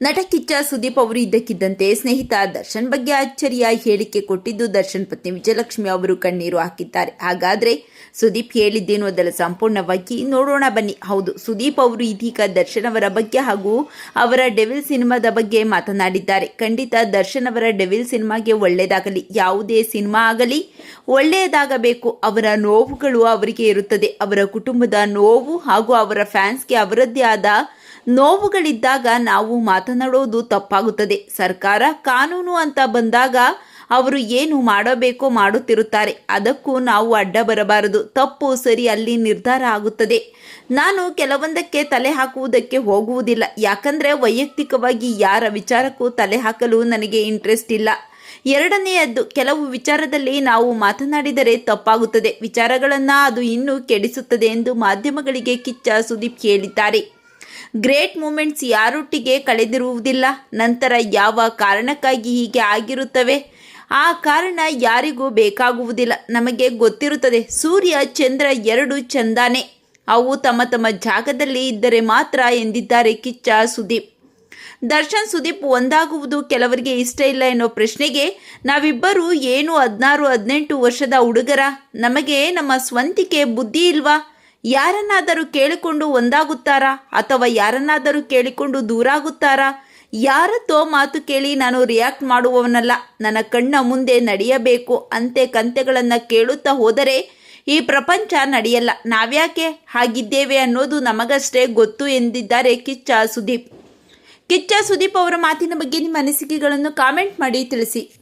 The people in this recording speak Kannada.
ನಟ ಕಿಚ್ಚ ಸುದೀಪ್ ಅವರು ಇದ್ದಕ್ಕಿದ್ದಂತೆ ಸ್ನೇಹಿತ ದರ್ಶನ್ ಬಗ್ಗೆ ಅಚ್ಚರಿಯ ಹೇಳಿಕೆ ಕೊಟ್ಟಿದ್ದು ದರ್ಶನ್ ಪತ್ನಿ ವಿಜಯಲಕ್ಷ್ಮಿ ಅವರು ಕಣ್ಣೀರು ಹಾಕಿದ್ದಾರೆ. ಹಾಗಾದ್ರೆ ಸುದೀಪ್ ಹೇಳಿದ್ದೇನು ಅದರ ಸಂಪೂರ್ಣವಾಗಿ ನೋಡೋಣ ಬನ್ನಿ. ಹೌದು, ಸುದೀಪ್ ಅವರು ಇದೀಗ ದರ್ಶನ್ ಅವರ ಬಗ್ಗೆ ಹಾಗೂ ಅವರ ಡೆವಿಲ್ ಸಿನಿಮಾದ ಬಗ್ಗೆ ಮಾತನಾಡಿದ್ದಾರೆ. ಖಂಡಿತ ದರ್ಶನ್ ಅವರ ಡೆವಿಲ್ ಸಿನಿಮಾಗೆ ಒಳ್ಳೆಯದಾಗಲಿ ಯಾವುದೇ ಸಿನಿಮಾ ಆಗಲಿ ಒಳ್ಳೆಯದಾಗಬೇಕು ಅವರ ನೋವುಗಳು ಅವರಿಗೆ ಇರುತ್ತದೆ. ಅವರ ಕುಟುಂಬದ ನೋವು ಹಾಗೂ ಅವರ ಫ್ಯಾನ್ಸ್ಗೆ ಅವರದ್ದೇ ಆದ ನೋವುಗಳಿದ್ದಾಗ ನಾವು ಮಾತನಾಡೋದು ತಪ್ಪಾಗುತ್ತದೆ. ಸರ್ಕಾರ ಕಾನೂನು ಅಂತ ಬಂದಾಗ ಅವರು ಏನು ಮಾಡಬೇಕೋ ಮಾಡುತ್ತಿರುತ್ತಾರೆ. ಅದಕ್ಕೂ ನಾವು ಅಡ್ಡ ಬರಬಾರದು. ತಪ್ಪು, ಸರಿ, ಅಲ್ಲಿ ನಿರ್ಧಾರ ಆಗುತ್ತದೆ. ನಾನು ಕೆಲವೊಂದಕ್ಕೆ ತಲೆ ಹಾಕುವುದಕ್ಕೆ ಹೋಗುವುದಿಲ್ಲ. ಯಾಕಂದರೆ ವೈಯಕ್ತಿಕವಾಗಿ ಯಾರ ವಿಚಾರಕ್ಕೂ ತಲೆ ಹಾಕಲು ನನಗೆ ಇಂಟ್ರೆಸ್ಟ್ ಇಲ್ಲ. ಎರಡನೆಯದ್ದು, ಕೆಲವು ವಿಚಾರದಲ್ಲಿ ನಾವು ಮಾತನಾಡಿದರೆ ತಪ್ಪಾಗುತ್ತದೆ. ವಿಚಾರಗಳನ್ನು ಅದು ಇನ್ನೂ ಕೆಡಿಸುತ್ತದೆ ಎಂದು ಮಾಧ್ಯಮಗಳಿಗೆ ಕಿಚ್ಚ ಸುದೀಪ್ ಹೇಳಿದ್ದಾರೆ. ಗ್ರೇಟ್ ಮೂಮೆಂಟ್ಸ್ ಯಾರೊಟ್ಟಿಗೆ ಕಳೆದಿರುವುದಿಲ್ಲ. ನಂತರ ಯಾವ ಕಾರಣಕ್ಕಾಗಿ ಹೀಗೆ ಆಗಿರುತ್ತವೆ? ಆ ಕಾರಣ ಯಾರಿಗೂ ಬೇಕಾಗುವುದಿಲ್ಲ. ನಮಗೆ ಗೊತ್ತಿರುತ್ತದೆ, ಸೂರ್ಯ ಚಂದ್ರ ಎರಡು ಚಂದಾನೆ. ಅವು ತಮ್ಮ ತಮ್ಮ ಜಾಗದಲ್ಲಿ ಇದ್ದರೆ ಮಾತ್ರ ಎಂದಿದ್ದಾರೆ ಕಿಚ್ಚ ಸುದೀಪ್. ದರ್ಶನ್ ಸುದೀಪ್ ಒಂದಾಗುವುದು ಕೆಲವರಿಗೆ ಇಷ್ಟ ಇಲ್ಲ ಎನ್ನುವ ಪ್ರಶ್ನೆಗೆ, ನಾವಿಬ್ಬರು ಏನು ಹದಿನಾರು ಹದಿನೆಂಟು ವರ್ಷದ ಹುಡುಗರ? ನಮಗೆ ನಮ್ಮ ಸ್ವಂತಿಕೆ ಬುದ್ಧಿ ಇಲ್ವಾ? ಯಾರನ್ನಾದರೂ ಕೇಳಿಕೊಂಡು ಒಂದಾಗುತ್ತಾರಾ? ಅಥವಾ ಯಾರನ್ನಾದರೂ ಕೇಳಿಕೊಂಡು ದೂರಾಗುತ್ತಾರಾ? ಯಾರತ್ತೋ ಮಾತು ಕೇಳಿ ನಾನು ರಿಯಾಕ್ಟ್ ಮಾಡುವವನಲ್ಲ. ನನ್ನ ಕಣ್ಣ ಮುಂದೆ ನಡೆಯಬೇಕು. ಅಂತೆ ಕಂತೆಗಳನ್ನು ಕೇಳುತ್ತಾ ಹೋದರೆ ಈ ಪ್ರಪಂಚ ನಡೆಯಲ್ಲ. ನಾವ್ಯಾಕೆ ಹಾಗಿದ್ದೇವೆ ಅನ್ನೋದು ನಮಗಷ್ಟೇ ಗೊತ್ತು ಎಂದಿದ್ದಾರೆ ಕಿಚ್ಚ ಸುದೀಪ್. ಕಿಚ್ಚ ಸುದೀಪ್ ಅವರ ಮಾತಿನ ಬಗ್ಗೆ ನಿಮ್ಮ ಅನಿಸಿಕೆಗಳನ್ನು ಕಾಮೆಂಟ್ ಮಾಡಿ ತಿಳಿಸಿ.